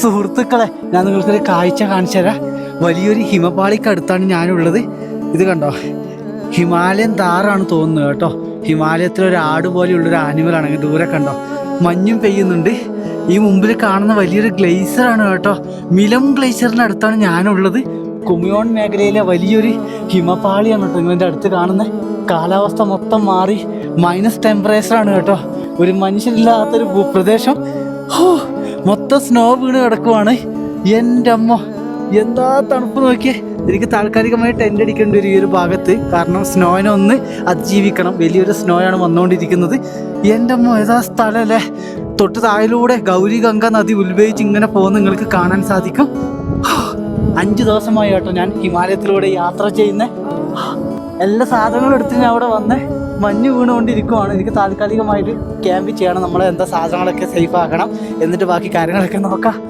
സുഹൃത്തുക്കളെ ഞാൻ നിങ്ങൾക്കൊരു കാഴ്ച കാണിച്ചു തരാം. വലിയൊരു ഹിമപാളിക്കടുത്താണ് ഞാനുള്ളത്. ഇത് കണ്ടോ? ഹിമാലയൻ താറാണ് തോന്നുന്നത് കേട്ടോ. ഹിമാലയത്തിലൊരു ആട് പോലെയുള്ളൊരു ആനിമലാണ് ദൂരെ കണ്ടോ? മഞ്ഞും പെയ്യുന്നുണ്ട്. ഈ മുമ്പിൽ കാണുന്ന വലിയൊരു ഗ്ലേസറാണ് കേട്ടോ. മിലം ഗ്ലേസറിന്റെ അടുത്താണ് ഞാനുള്ളത്. കുമിയോൺ മേഖലയിലെ വലിയൊരു ഹിമപാളിയാണ് കേട്ടോ ഇതിന്റെ അടുത്ത് കാണുന്ന കാലാവസ്ഥ മൊത്തം മാറി. മൈനസ് ടെമ്പറേച്ചറാണ് കേട്ടോ. ഒരു മനുഷ്യരില്ലാത്തൊരു ഭൂപ്രദേശം. ഹോ മൊത്തം സ്നോ വീണ് കിടക്കുവാണ്. എന്റെ അമ്മ എന്താ തണുപ്പ് നോക്കിയേ? എനിക്ക് താൽക്കാലികമായി ടെന്റ് അടിക്കേണ്ടി വരും ഈ ഒരു ഭാഗത്ത്. കാരണം സ്നോയിനെ ഒന്ന് അതിജീവിക്കണം. വലിയൊരു സ്നോയാണ് വന്നുകൊണ്ടിരിക്കുന്നത്. എന്റെ അമ്മ ഏതാ സ്ഥലമല്ലേ? തൊട്ട് താഴിലൂടെ ഗൗരി ഗംഗ നദി ഉത്ഭവിച്ച് ഇങ്ങനെ പോകുന്ന നിങ്ങൾക്ക് കാണാൻ സാധിക്കും. അഞ്ചു ദിവസമായി കേട്ടോ ഞാൻ ഹിമാലയത്തിലൂടെ യാത്ര ചെയ്യുന്ന. എല്ലാ സാധനങ്ങളും എടുത്ത് ഞാൻ അവിടെ വന്ന് മഞ്ഞ് വീണുകൊണ്ടിരിക്കുവാണ്. എനിക്ക് താൽക്കാലികമായിട്ട് ക്യാമ്പ് ചെയ്യണം. നമ്മൾ എന്താ സാധനങ്ങളൊക്കെ സേഫ് ആക്കണം. എന്നിട്ട് ബാക്കി കാര്യങ്ങളൊക്കെ നോക്കാം.